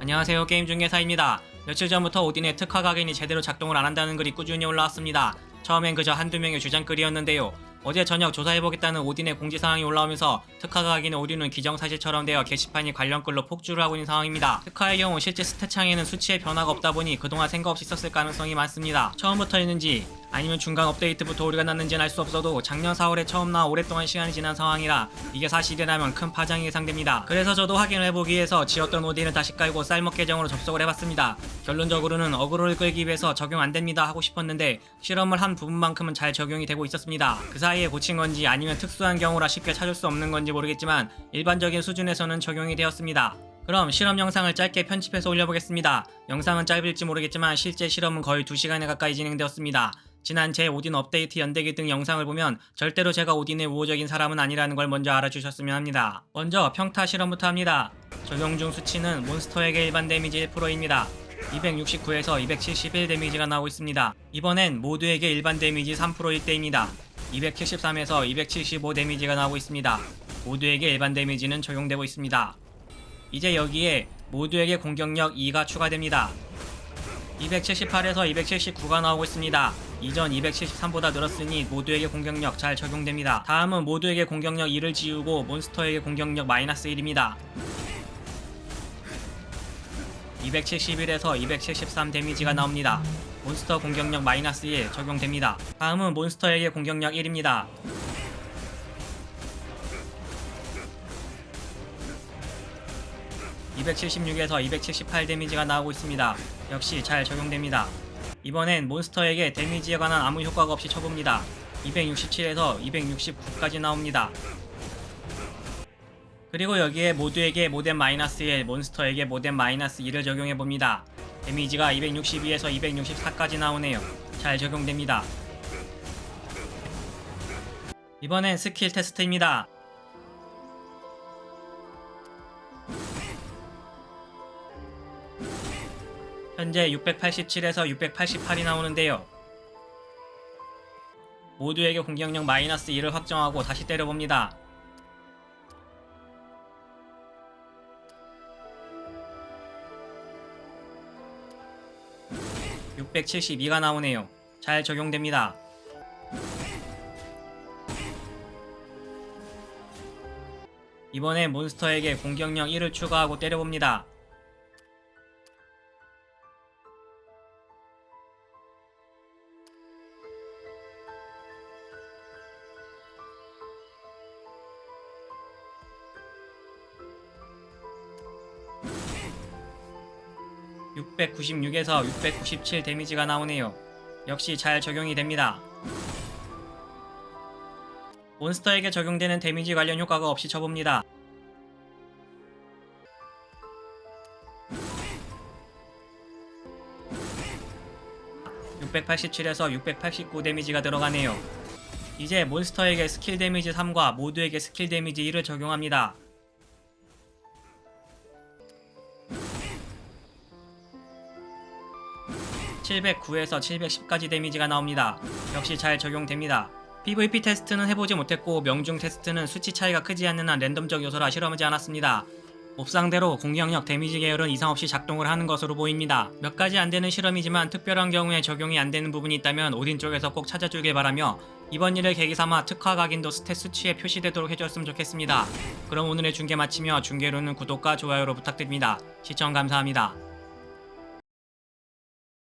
안녕하세요 게임 중개사입니다. 며칠 전부터 오딘의 특화 각인이 제대로 작동을 안 한다는 글이 꾸준히 올라왔습니다. 처음엔 그저 한두 명의 주장글이었는데요. 어제 저녁 조사해보겠다는 오딘의 공지사항이 올라오면서 특화 각인의 오류는 기정사실처럼 되어 게시판이 관련 글로 폭주를 하고 있는 상황입니다. 특화의 경우 실제 스탯창에는 수치의 변화가 없다 보니 그동안 생각 없이 썼을 가능성이 많습니다. 처음부터였는지 아니면 중간 업데이트부터 오류가 났는지는 알 수 없어도 작년 4월에 처음 나와 오랫동안 시간이 지난 상황이라 이게 사실이라면 큰 파장이 예상됩니다. 그래서 저도 확인을 해보기 위해서 지웠던 오딘을 다시 깔고 쌀먹 계정으로 접속을 해봤습니다. 결론적으로는 어그로를 끌기 위해서 적용 안 됩니다 하고 싶었는데 실험을 한 부분만큼은 잘 적용이 되고 있었습니다. 그 사이에 고친 건지 아니면 특수한 경우라 쉽게 찾을 수 없는 건지 모르겠지만 일반적인 수준에서는 적용이 되었습니다. 그럼 실험 영상을 짧게 편집해서 올려보겠습니다. 영상은 짧을지 모르겠지만 실제 실험은 거의 2시간에 가까이 진행되었습니다. 지난 제 오딘 업데이트 연대기 등 영상을 보면 절대로 제가 오딘의 우호적인 사람은 아니라는 걸 먼저 알아주셨으면 합니다. 먼저 평타 실험부터 합니다. 적용 중 수치는 몬스터에게 일반 데미지 1%입니다. 269에서 271 데미지가 나오고 있습니다. 이번엔 모두에게 일반 데미지 3%일 때입니다. 273에서 275 데미지가 나오고 있습니다. 모두에게 일반 데미지는 적용되고 있습니다. 이제 여기에 모두에게 공격력 2가 추가됩니다. 278에서 279가 나오고 있습니다. 이전 273보다 늘었으니 모두에게 공격력 잘 적용됩니다. 다음은 모두에게 공격력 2를 지우고 몬스터에게 공격력 마이너스 1입니다. 271에서 273 데미지가 나옵니다. 몬스터 공격력 마이너스 1 적용됩니다. 다음은 몬스터에게 공격력 1입니다. (276에서 278) 데미지가 나오고 있습니다. 역시 잘 적용됩니다. 이번엔 몬스터에게 데미지에 관한 아무 효과가 없이 쳐봅니다. 267에서 269까지 나옵니다. 그리고 여기에 모두에게 모뎀 마이너스 1, 몬스터에게 모뎀 마이너스 2를 적용해봅니다. 데미지가 262에서 264까지 나오네요. 잘 적용됩니다. 이번엔 스킬 테스트입니다. 현재 687에서 688이 나오는데요. 모두에게 공격력 마이너스 2를 확정하고 다시 때려봅니다. 672가 나오네요. 잘 적용됩니다. 이번에 몬스터에게 공격력 1을 추가하고 때려봅니다. (696에서 697) 데미지가 나오네요. 역시 잘 적용이 됩니다. 몬스터에게 적용되는 데미지 관련 효과가 없이 쳐봅니다. (687에서 689) 데미지가 들어가네요. 이제 몬스터에게 스킬 데미지 3과 모두에게 스킬 데미지 1을 적용합니다. (709에서 710까지) 데미지가 나옵니다. 역시 잘 적용됩니다. PVP 테스트는 해보지 못했고 명중 테스트는 수치 차이가 크지 않는 한 랜덤적 요소라 실험하지 않았습니다. 옵상대로 공격력 데미지 계열은 이상 없이 작동을 하는 것으로 보입니다. 몇 가지 안 되는 실험이지만 특별한 경우에 적용이 안 되는 부분이 있다면 오딘 쪽에서 꼭 찾아주길 바라며 이번 일을 계기 삼아 특화 각인도 스탯 수치에 표시되도록 해줬으면 좋겠습니다. 그럼 오늘의 중계 마치며 중계로는 구독과 좋아요로 부탁드립니다. 시청 감사합니다.